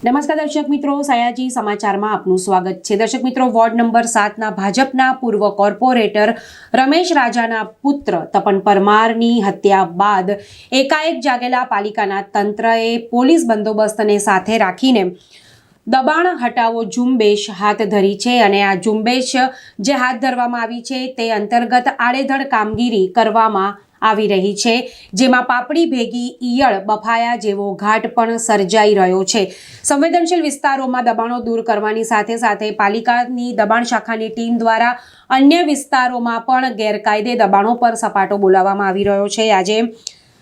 નમસ્કાર દર્શક મિત્રો, સયાજી સમાચારમાં આપનું સ્વાગત છે. દર્શક મિત્રો, વોર્ડ નંબર સાતના ભાજપના પૂર્વ કોર્પોરેટર રમેશ રાજાના પુત્ર તપન પરમારની હત્યા બાદ એકાએક જાગેલા પાલિકાના તંત્રએ પોલીસ બંદોબસ્તને સાથે રાખીને દબાણ હટાવો ઝુંબેશ હાથ ધરી છે અને આ ઝુંબેશ જે હાથ ધરવામાં આવી છે તે અંતર્ગત આડેધડ કામગીરી કરવામાં આવી રહી છે. જેમાં પાપડી ભેગી ઈયળ બફાયા જેવો ઘાટ પણ સર્જાઈ રહ્યો છે. સંવેદનશીલ વિસ્તારોમાં દબાણો દૂર કરવાની સાથે સાથે પાલિકાની દબાણ શાખાની ટીમ દ્વારા અન્ય વિસ્તારોમાં પણ ગેરકાયદે દબાણો પર સપાટો બોલાવવામાં આવી રહ્યો છે. આજે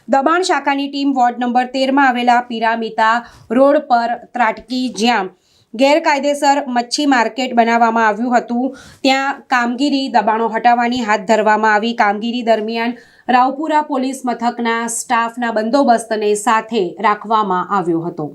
દબાણ શાખાની ટીમ વોર્ડ નંબર તેરમાં આવેલા પિરામિતા રોડ પર ત્રાટકી, જ્યાં ગેરકાયદેસર મચ્છી માર્કેટ બનાવવામાં આવ્યું હતું. ત્યાં કામગીરી દબાણો હટાવવાની હાથ ધરવામાં આવી. કામગીરી દરમિયાન રાવપુરા પોલીસ મથકના સ્ટાફના બંદોબસ્તને સાથે રાખવામાં આવ્યો હતો.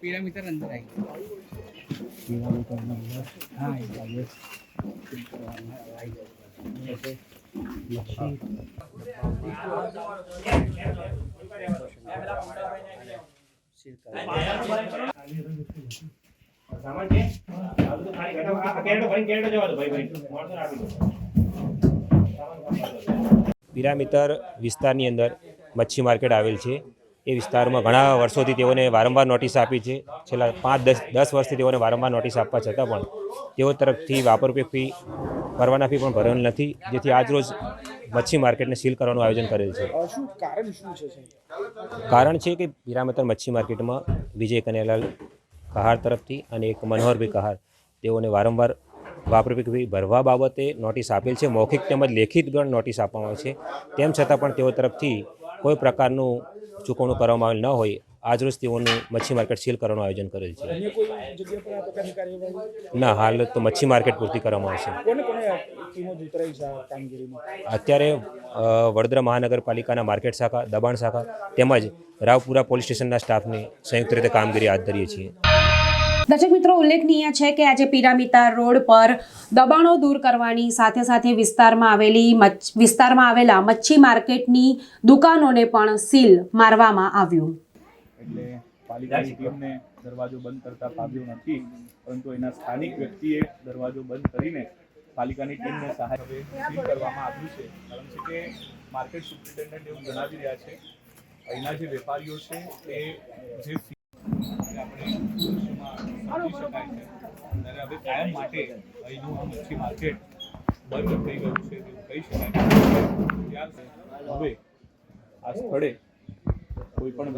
પિરામિડ અંદર આવી હા એ બાજુ. સામાન છે આ બધું ખાલી ઘટાડો આ કેરેટો ભરીને કેરેટો જવા દો ભાઈ ભાઈ માણસોને આપી દો પિરામિતર વિસ્તારની અંદર મચ્છી માર્કેટ આવેલ છે. એ વિસ્તારમાં ઘણા વર્ષોથી તેઓને વારંવાર નોટિસ આપી છે. છેલ્લા પાંચ દસ દસ વર્ષથી તેઓને વારંવાર નોટિસ આપવા છતાં પણ તેઓ તરફથી વાપરપેક ફી પરવાના ફી પણ ભરેલ નથી જેથી આજરોજ મચ્છી માર્કેટને સીલ કરવાનું આયોજન કરેલ છે. કારણ છે કારણ છે કે પિરામિતર મચ્છી માર્કેટમાં વિજય કનૈયાલાલ કહાર તરફથી અને એક મનોહરભાઈ કહાર તેઓને વારંવાર વાપરપેક ભરવા બાબતે નોટિસ આપેલ છે. મૌખિક તેમજ લેખિત પણ નોટિસ આપવામાં આવે છે. તેમ છતાં પણ તેઓ તરફથી કોઈ પ્રકારનું ચૂકવણું કરવામાં આવેલ ન હોય. આજરોજ તેઓનું મચ્છી માર્કેટ સીલ કરવાનું આયોજન કરેલ છે. ના હાલ તો મચ્છી માર્કેટ પૂરતી કરવામાં આવશે અત્યારે વડોદરા મહાનગરપાલિકાના માર્કેટ શાખા દબાણ શાખા તેમજ રાવપુરા પોલીસ સ્ટેશનના સ્ટાફની સંયુક્ત રીતે કામગીરી હાથ ધરીએ છીએ. દર્શક મિત્રો, ઉલ્લેખનીય છે કે આજે પિરામિતા રોડ પર દબાણો દૂર કરવાની સાથે સાથે વિસ્તારમાં આવેલી વિસ્તારમાં આવેલા મચ્છી માર્કેટની દુકાનોને પણ સીલ મારવામાં આવ્યું. એટલે પાલિકાની ટીમને દરવાજો બંધ કરતા ફાવ્યો નથી, પરંતુ એના સ્થાનિક વ્યક્તિએ દરવાજો બંધ કરીને પાલિકાની ટીમને સહાય હવે સીલ કરવામાં આવ્યું છે. કારણ છે કે માર્કેટ સુપ્રિન્ટેન્ડન્ટ એવું જણાવી રહ્યા છે, અહીંના જે વેપારીઓ છે, એ જે હવે કાયમ માટે અહીંનું મચ્છી માર્કેટ બંધ થઈ ગયું છે તેવું કહી શકાય હવે આ સ્થળે કોઈ પણ